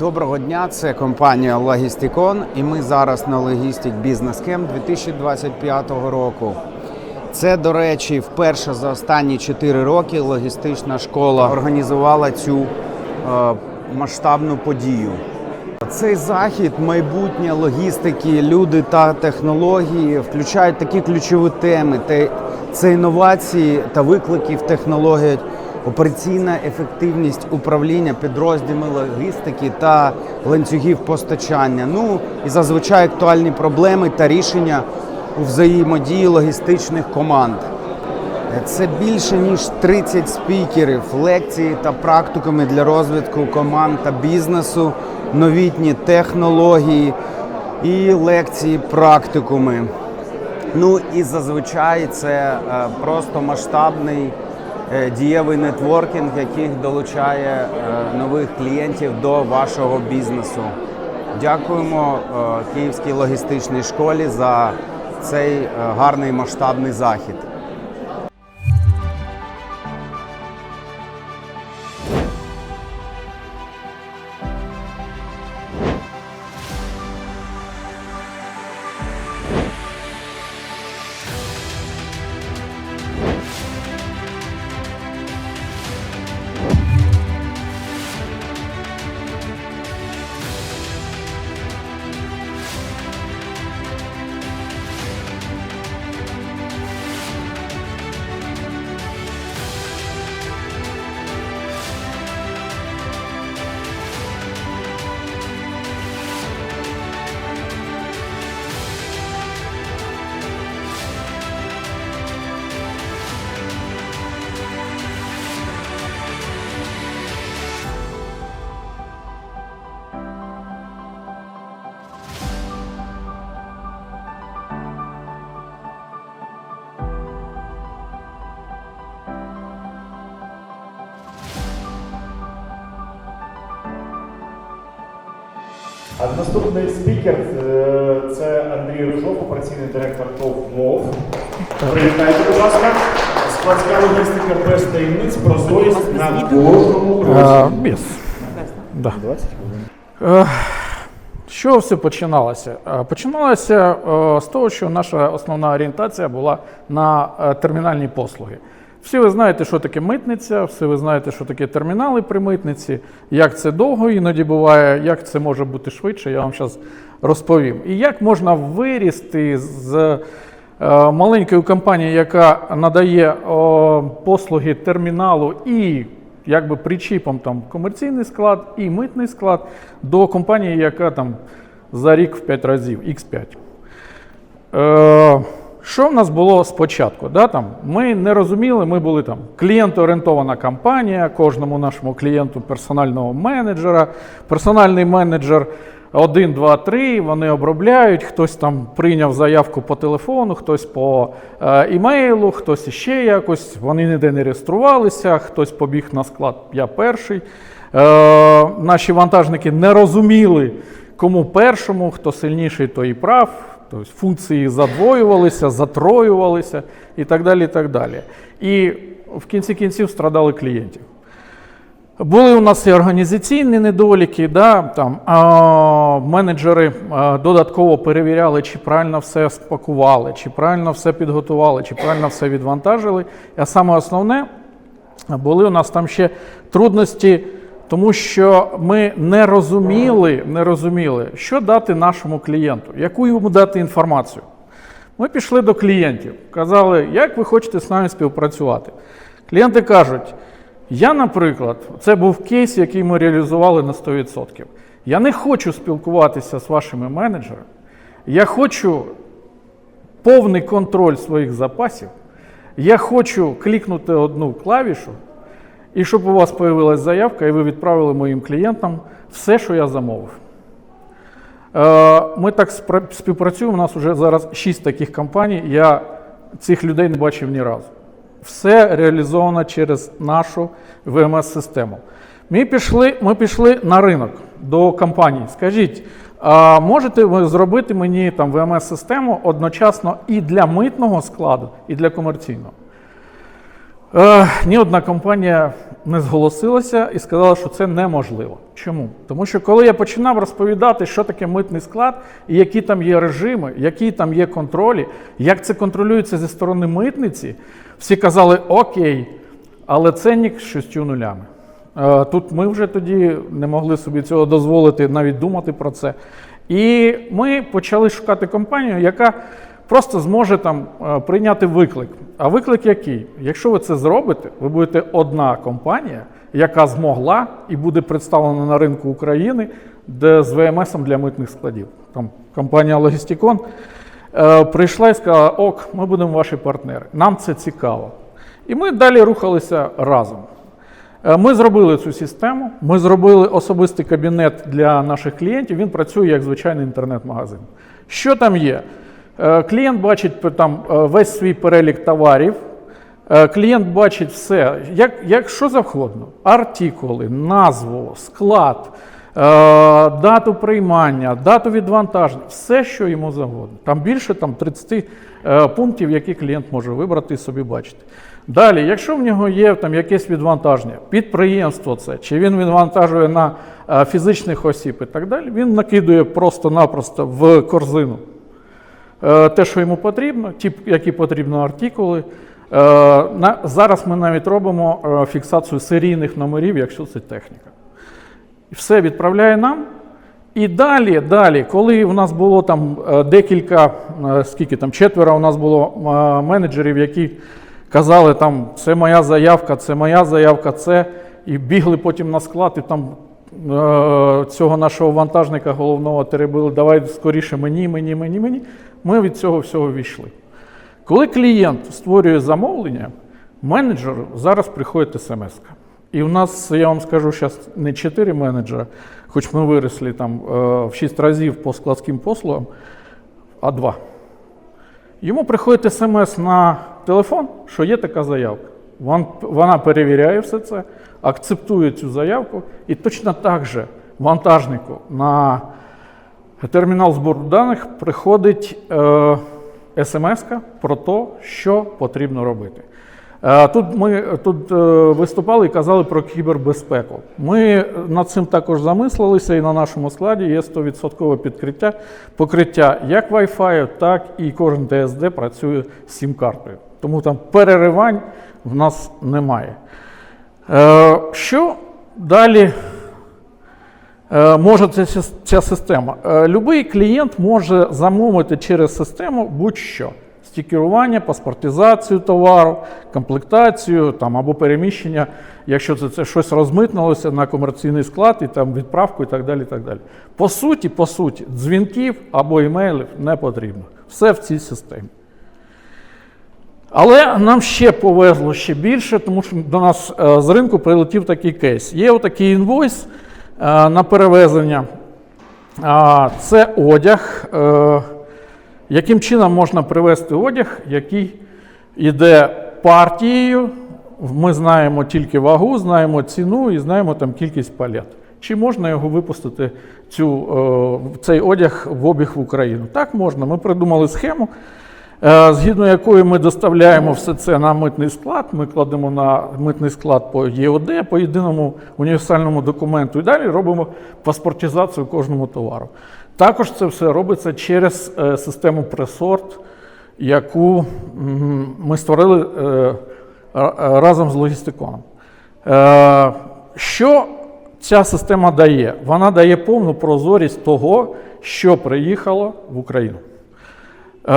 Доброго дня, це компанія Logisticon і ми зараз на Logistic Business Camp 2025 року. Це, до речі, вперше за останні 4 роки логістична школа організувала цю е, масштабну подію. Цей захід, майбутнє логістики, люди та технології включають такі ключові теми: це інновації та виклики в технологіях, операційна ефективність управління підрозділами логістики та ланцюгів постачання. Ну і зазвичай актуальні проблеми та рішення у взаємодії логістичних команд. Це більше ніж 30 спікерів, лекції та практикуми для розвитку команд та бізнесу, новітні технології і лекції, практикуми. Ну і зазвичай це е, просто масштабний дієвий нетворкінг, який долучає е, нових клієнтів до вашого бізнесу. Дякуємо е, Київській логістичній школі за цей е, гарний масштабний захід. Наступний спікер е, це Андрій Рижов, операційний директор ТОВ МОВ. Привітайте, будь ласка. Складська логістика без таємниць, прозорість на кожному без. Да. 20 Е, Що все починалося? Е, Починалося з того, що наша основна орієнтація була на термінальні послуги. Всі ви знаєте, що таке митниця, всі ви знаєте, що таке термінали при митниці, як це довго іноді буває, як це може бути швидше, я вам зараз розповім. І як можна вирісти з е, маленької компанії, яка надає послуги терміналу і якби причіпом там комерційний склад і митний склад до компанії, яка там за рік в 5 разів, X5. Що в нас було спочатку? Да, там, ми не розуміли, ми були там клієнтоорієнтована компанія, кожному нашому клієнту персонального менеджера. Персональний менеджер 1, 2, 3, вони обробляють, хтось там прийняв заявку по телефону, хтось по е, імейлу, хтось іще якось, вони ніде не реєструвалися, хтось побіг на склад, я перший. Е, наші вантажники не розуміли, кому першому, хто сильніший, той і прав. Тобто функції задвоювалися, затроювалися і так далі. І так далі. І в кінці кінців страдали клієнтів. Були у нас і організаційні недоліки, да, там, а, менеджери а, додатково перевіряли, чи правильно все спакували, чи правильно все підготували, чи правильно все відвантажили. А саме основне, були у нас там ще трудності, тому що ми не розуміли, не розуміли, що дати нашому клієнту, яку йому дати інформацію. Ми пішли до клієнтів, казали, як ви хочете з нами співпрацювати. Клієнти кажуть, я, наприклад, це був кейс, який ми реалізували на 100%. Я не хочу спілкуватися з вашими менеджерами. Я хочу повний контроль своїх запасів. Я хочу клікнути одну клавішу, і щоб у вас з'явилася заявка, і ви відправили моїм клієнтам все, що я замовив. Е, Ми так співпрацюємо. У нас вже зараз 6 таких компаній. Я цих людей не бачив ні разу. Все реалізовано через нашу ВМС-систему. Ми пішли, ми пішли на ринок до компаній. Скажіть, а можете ви зробити мені там ВМС-систему одночасно і для митного складу, і для комерційного? Е, ні одна компанія не зголосилася і сказала, що це неможливо. Чому? Тому що коли я починав розповідати, що таке митний склад, і які там є режими, які там є контролі, як це контролюється зі сторони митниці, всі казали Окей, але ценник з шістю нулями. Е, Тут ми вже тоді не могли собі цього дозволити, навіть думати про це. І ми почали шукати компанію, яка просто зможе там е, прийняти виклик. А виклик який? Якщо ви це зробите, ви будете одна компанія, яка змогла і буде представлена на ринку України, де з ВМС для митних складів. Там компанія Логістікон е, прийшла і сказала: Ок, ми будемо ваші партнери. Нам це цікаво. І ми далі рухалися разом. Е, Ми зробили цю систему, ми зробили особистий кабінет для наших клієнтів. Він працює як звичайний інтернет-магазин. Що там є? Е, Клієнт бачить там е, весь свій перелік товарів. Е, Клієнт бачить все, як, як що завгодно: артикули, назву, склад, дату приймання, дату відвантаження, все, що йому завгодно. Там більше там, 30 е, пунктів, які клієнт може вибрати і собі бачити. Далі, якщо в нього є там якесь відвантаження, підприємство це, чи він відвантажує на фізичних осіб і так далі, він накидує просто-напросто в корзину те, що йому потрібно, ті, які потрібно артикули. Е, зараз ми навіть робимо е, фіксацію серійних номерів, якщо це техніка. Все відправляє нам. І далі, далі, коли у нас було там е, декілька, е, скільки там, четверо у нас було е, менеджерів, які казали, там, це моя заявка, це моя заявка, це, і бігли потім на склад, і там е, цього нашого вантажника головного теребили, давай скоріше мені, мені, мені, мені. Ми від цього всього війшли. Коли клієнт створює замовлення, менеджеру зараз приходить смс. І в нас, я вам скажу, зараз не 4 менеджера, хоч ми виросли там е, в 6 разів по складським послугам, а 2. Йому приходить смс на телефон, що є така заявка. Вона перевіряє все це, акцептує цю заявку, і точно так же вантажнику на термінал збору даних приходить е, смс про те, що потрібно робити. Е, Тут ми тут е, виступали і казали про кібербезпеку. Ми над цим також замислилися, і на нашому складі є 100% підкриття, покриття як Wi-Fi, так і кожен ТСД працює з сім-картою. Тому там переривань в нас немає. Е, Що далі може ця, ця система. Е, Любий клієнт може замовити через систему будь-що: стікерування, паспортизацію товару, комплектацію там, або переміщення, якщо це, це щось розмитнулося на комерційний склад і там відправку і так далі. І так далі. По суті, по суті, дзвінків або імейлів не потрібно. Все в цій системі. Але нам ще повезло ще більше, тому що до нас е, з ринку прилетів такий кейс. Є отакий інвойс е, на перевезення. Це одяг. е, Яким чином можна привезти одяг, який йде партією? Ми знаємо тільки вагу, знаємо ціну і знаємо там кількість палет. Чи можна його випустити, цю, е, цей одяг в обіг в Україну? Так можна. Ми придумали схему, е, згідно якої ми доставляємо все це на митний склад. Ми кладемо на митний склад по ЄОД, по єдиному універсальному документу, і далі робимо паспортизацію кожному товару. Також це все робиться через е, систему пресорт, яку ми створили е, разом з логістиконом. Е, Що ця система дає? Вона дає повну прозорість того, що приїхало в Україну. Е,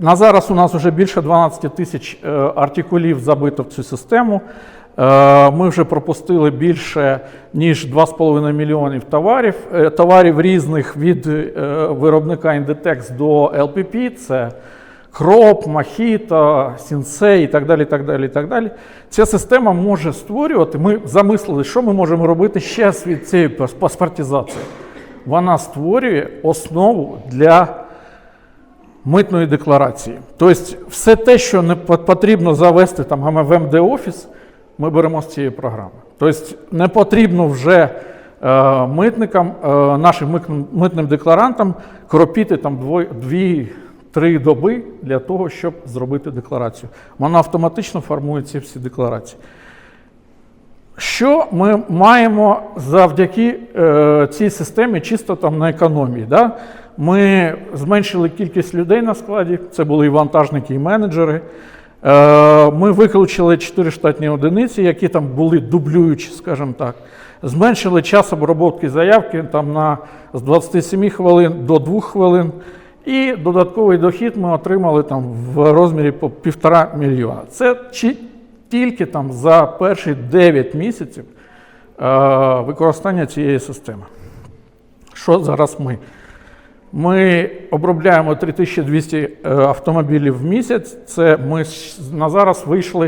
На зараз у нас вже більше 12 тисяч е, артикулів забито в цю систему. Е, Ми вже пропустили більше ніж 2,5 мільйонів товарів. Товарів різних від виробника Inditex до LPP. Це Кроп, Махіто, Сінсей і так далі. так далі, так далі. Ця система може створювати. Ми замислили, що ми можемо робити ще від цієї пас- паспортизації. Вона створює основу для митної декларації. Тобто, все те, що не потрібно завести там в МД офіс, ми беремо з цієї програми. Тобто, не потрібно вже е, митникам, е, нашим митним, декларантам кропіти там двоє- дві-три доби для того, щоб зробити декларацію. Вона автоматично формує ці всі декларації. Що ми маємо завдяки е, цій системі чисто там на економії? Да? Ми зменшили кількість людей на складі, це були і вантажники, і менеджери. Е, ми виключили 4 штатні одиниці, які там були дублюючі, скажімо так. Зменшили час обробки заявки там, на, з 27 хвилин до 2 хвилин. І додатковий дохід ми отримали там в розмірі по півтора мільйона. Це тільки там за перші 9 місяців е, використання цієї системи. Що зараз ми? Ми обробляємо 3200 е, автомобілів в місяць. Це ми на зараз вийшли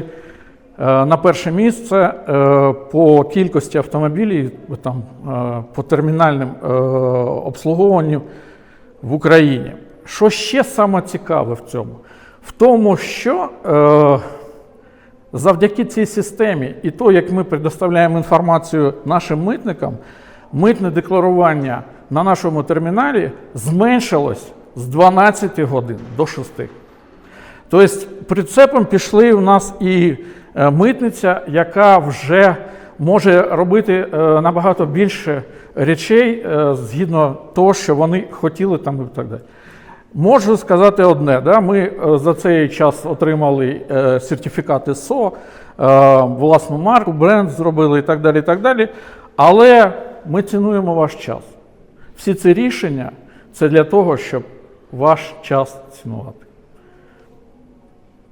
е, на перше місце е, по кількості автомобілів там, по термінальним обслуговуванню в Україні. Що ще саме цікаве в цьому? В тому, що завдяки цій системі і то, як ми предоставляємо інформацію нашим митникам, митне декларування на нашому терміналі зменшилось з 12 годин до 6. Тобто прицепом пішли у нас і е, митниця, яка вже може робити е, набагато більше речей е, згідно того, що вони хотіли там і так далі. Можу сказати одне: да? ми за цей час отримали сертифікати СО, власну марку, бренд зробили і так далі. і так далі. Але ми цінуємо ваш час. Всі ці рішення це для того, щоб ваш час цінувати.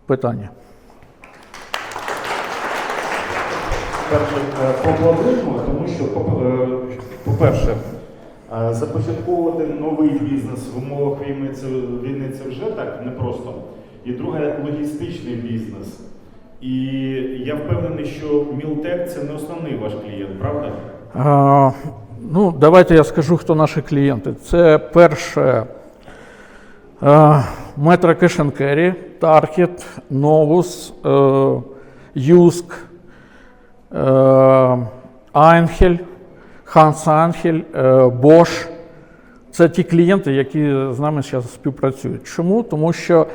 Питання. Е, тому що, е, по-перше, е, започатковувати новий бізнес в умовах війни це, війни це вже так непросто. І друге, логістичний бізнес. І я впевнений, що Мілтек це не основний ваш клієнт, правда? А, ну, давайте я скажу, хто наші клієнти. Це перше е, and Carry, Target, Novus, е, Юск, е, Анхель, Ханс Анхель, Bosch. Це ті клієнти, які з нами зараз співпрацюють. Чому? Тому що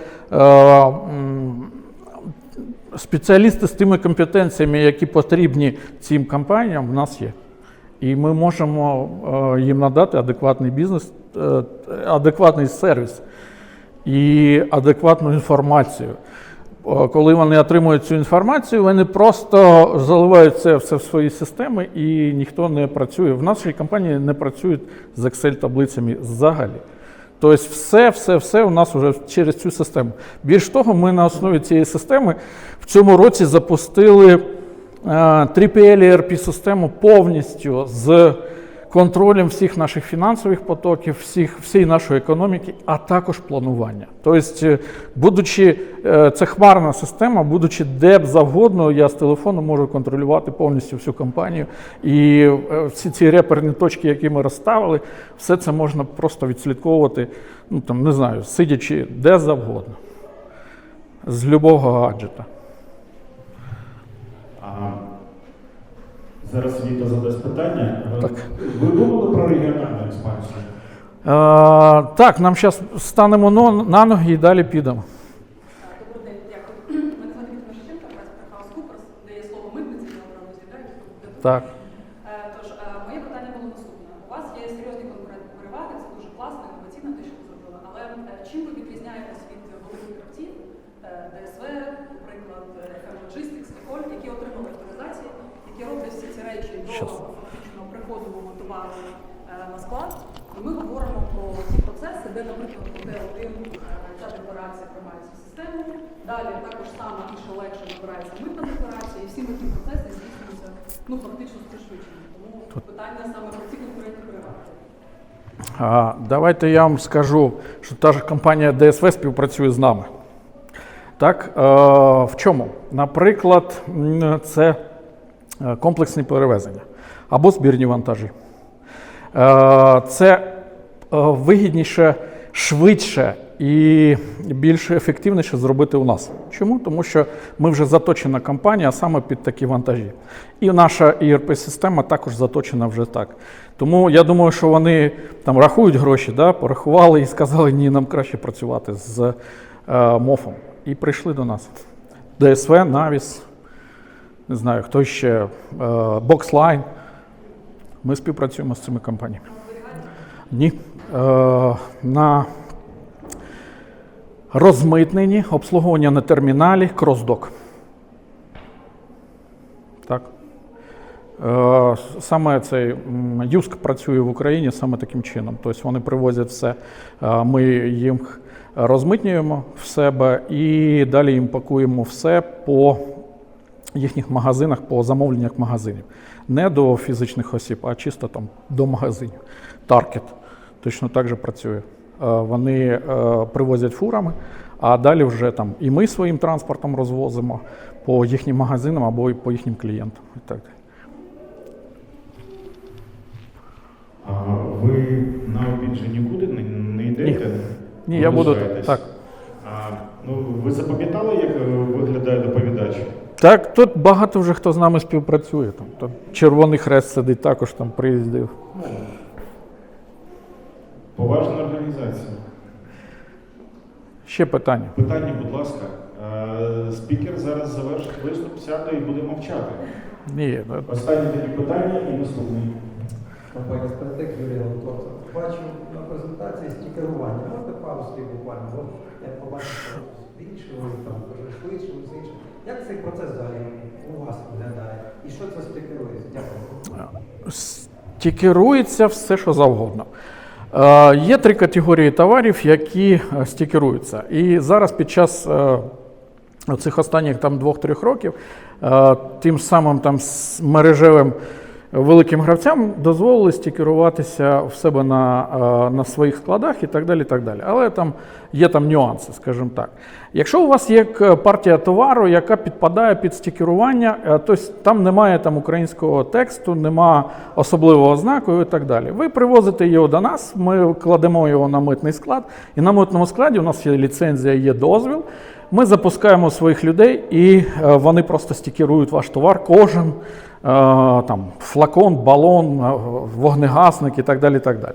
спеціалісти з тими компетенціями, які потрібні цим компаніям, в нас є. І ми можемо е, їм надати адекватний бізнес, е, адекватний сервіс і адекватну інформацію. Е, Коли вони отримують цю інформацію, вони просто заливають це все в свої системи і ніхто не працює. В нашій компанії не працюють з Excel-таблицями взагалі. Тобто, все, все, все у нас вже через цю систему. Більш того, ми на основі цієї системи в цьому році запустили 3PL ERP систему повністю з контролем всіх наших фінансових потоків, всіх, всієї нашої економіки, а також планування. Тобто, е, будучи, е, це хмарна система, будучи де б завгодно, я з телефону можу контролювати повністю всю компанію. І е, всі ці реперні точки, які ми розставили, все це можна просто відслідковувати, ну там не знаю, сидячи де завгодно, з любого гаджета. Зараз Віта задасть питання. Так. Ви думали про регіональну експансію? А, так, нам зараз станемо на ноги і далі підемо. Добрий день, дякую. Звати Вікторія Шевченка, Хаус Куперс, де є слово митниці, я одразу з'їдаю, хто. Так. Е, Тож, е, моє питання було наступне. У вас є серйозні конкурентні переваги, це дуже класно, інноваційно те, що ви зробили. Але е, чим ви відрізняєтесь від великих гравців, е, ДСВ, наприклад, е, FM Logistics, Еколь, які отримали авторизації, які роблять всі ці речі до Щас. фактично приходу товару е, на склад. І ми говоримо про ті процеси, де, наприклад, готел 1 ця декларація приймається в систему. Далі також само і ще легше набирається митна декларація, і всі митні процеси здійснюються ну, практично з пришвидшенням. Тому питання саме про ці конкурентні переваги. А, давайте я вам скажу, що та ж компанія DSV співпрацює з нами. Так, е, в чому? Наприклад, це е, комплексні перевезення або збірні вантажі. Е, це вигідніше, швидше і більш ефективніше зробити у нас. Чому? Тому що ми вже заточена компанія саме під такі вантажі. І наша ERP-система також заточена вже так. Тому я думаю, що вони там рахують гроші, да, порахували і сказали, ні, нам краще працювати з е, МОФом. І прийшли до нас. ДСВ, Навіс, не знаю, хто ще, е, Boxline. Ми співпрацюємо з цими компаніями. Ні. Е, на розмитненні, обслуговування на терміналі, кросдок. Так. Е, Саме цей ЮСК працює в Україні саме таким чином. Тобто вони привозять все, е, ми їм розмитнюємо в себе і далі їм пакуємо все по їхніх магазинах, по замовленнях магазинів. Не до фізичних осіб, а чисто там до магазинів. Таркет точно так же працює. Е, Вони е, привозять фурами, а далі вже там і ми своїм транспортом розвозимо по їхнім магазинам або і по їхнім клієнтам. І так. А ви на обід же нікуди не, йдете? Ні, я буду так. А, ну, ви запам'ятали, як е, виглядає доповідач? Так, тут багато вже хто з нами співпрацює. Там, там Червоний Хрест сидить, також там приїздив. Організація. Ще питання. Питання, будь ласка. Е, Спікер зараз завершить виступ, сяде і буде мовчати. Ні, ну, Останнє такі питання і наступний. Компанія Спартек Юрій Лотовцев. Бачу на презентації стікерування. Можете пару слів буквально? От я побачив, що збільшили, там дуже швидше, все інше. Як цей процес взагалі у вас виглядає? І що це стикерується? Дякую. стікерується все, що завгодно. Е, є три категорії товарів, які е, стікеруються. І зараз під час е, цих останніх там двох-трьох років тим самим там мережевим великим гравцям дозволили стікеруватися в себе на, е, на своїх складах і так далі. так далі. Але там є там нюанси, скажімо так. Якщо у вас є партія товару, яка підпадає під стікерування, е, то там немає там українського тексту, нема особливого знаку і так далі. Ви привозите його до нас, ми кладемо його на митний склад, і на митному складі у нас є ліцензія, є дозвіл. Ми запускаємо своїх людей, і е, вони просто стікерують ваш товар. Кожен е, там флакон, балон, е, вогнегасник і так далі. і так далі.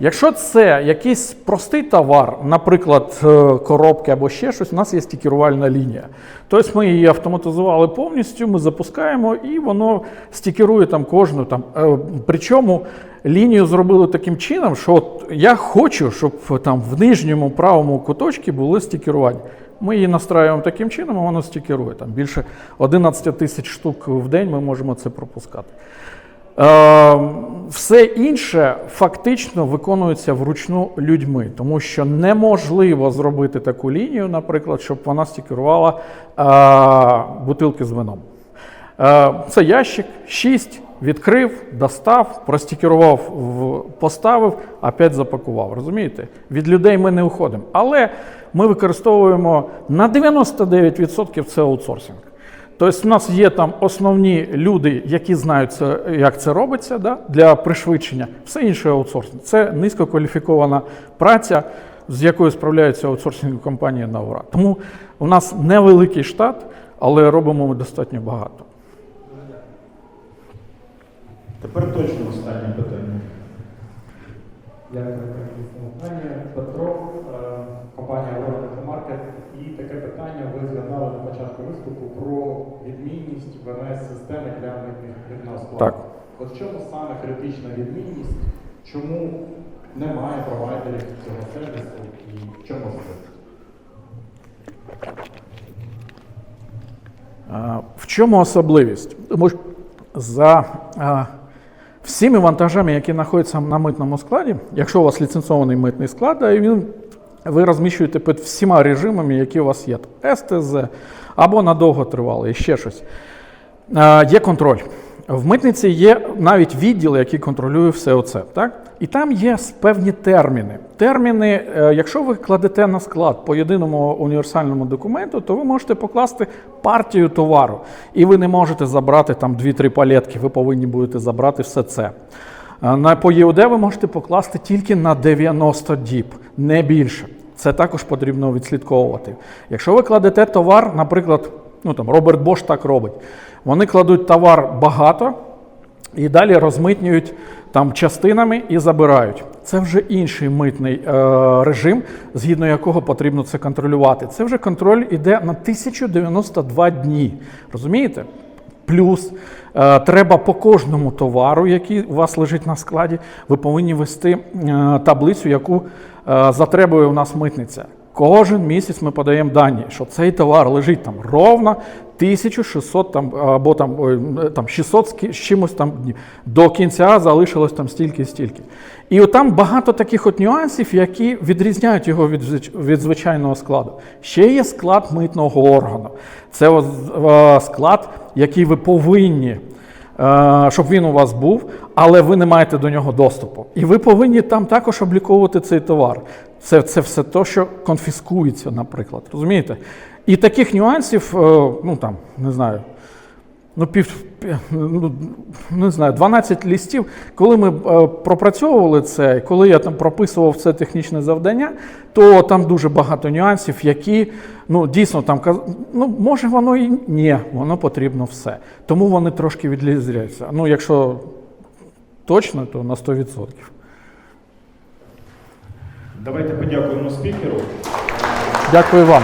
Якщо це якийсь простий товар, наприклад, коробки або ще щось, у нас є стікерувальна лінія. Тобто ми її автоматизували повністю, ми запускаємо і воно стікерує там кожну. Там. Причому лінію зробили таким чином, що я хочу, щоб там в нижньому правому куточку були стікерування. Ми її настраюємо таким чином, а воно стікерує. Там більше 11 тисяч штук в день ми можемо це пропускати. Е, все інше фактично виконується вручну людьми, тому що неможливо зробити таку лінію, наприклад, щоб вона стікерувала е, бутилки з вином. Е, це ящик, 6, відкрив, достав, простікерував, поставив, опять запакував. Розумієте? Від людей ми не уходимо. Але ми використовуємо на 99% це аутсорсинг. Тобто в нас є там основні люди, які знають, це, як це робиться да, для пришвидшення. Все інше аутсорсинг. Це низькокваліфікована праця, з якою справляються аутсорсингові компанії на ура. Тому у нас невеликий штат, але робимо ми достатньо багато. Тепер точно останнє питання. Дякую, пані Петро, е, компанія World Market. І таке питання ви згадали на початку виступу про відмінність ВМС-системи для митних відносин. Так. От в чому саме критична відмінність? Чому немає провайдерів цього сервісу і в чому це? В чому особливість? Тому що за а, всіми вантажами, які знаходяться на митному складі, якщо у вас ліцензований митний склад, і він, ви розміщуєте під всіма режимами, які у вас є. СТЗ або на довготривалий, і ще щось. Е, Є контроль. В митниці є навіть відділ, який контролює все оце. Так? І там є певні терміни. Терміни, е, якщо ви кладете на склад по єдиному універсальному документу, то ви можете покласти партію товару. І ви не можете забрати там 2-3 палетки, ви повинні будете забрати все це. Е, На по ЄОД ви можете покласти тільки на 90 діб, не більше. Це також потрібно відслідковувати. Якщо ви кладете товар, наприклад, ну там Роберт Бош так робить. Вони кладуть товар багато і далі розмитнюють там частинами і забирають. Це вже інший митний е, режим, згідно якого потрібно це контролювати. Це вже контроль іде на 1092 дні. Розумієте? Плюс е, треба по кожному товару, який у вас лежить на складі, ви повинні вести е, таблицю, яку е, затребує у нас митниця. Кожен місяць ми подаємо дані, що цей товар лежить там ровно 1600 там, або там, там 600 з чимось там днів. До кінця залишилось там стільки і стільки. І от там багато таких от нюансів, які відрізняють його від, від звичайного складу. Ще є склад митного органу. Це склад, який ви повинні е, щоб він у вас був, але ви не маєте до нього доступу. І ви повинні там також обліковувати цей товар. Це, це все те, що конфіскується, наприклад. Розумієте? І таких нюансів, е, ну там, не знаю, ну, пів, ну, не знаю, 12 лістів. Коли ми е, пропрацьовували це, коли я там прописував це технічне завдання, то там дуже багато нюансів, які ну, дійсно там ну, може воно і ні, воно потрібно все. Тому вони трошки відрізняються. Ну, якщо точно, то на 100%. Давайте подякуємо спікеру. Дякую вам.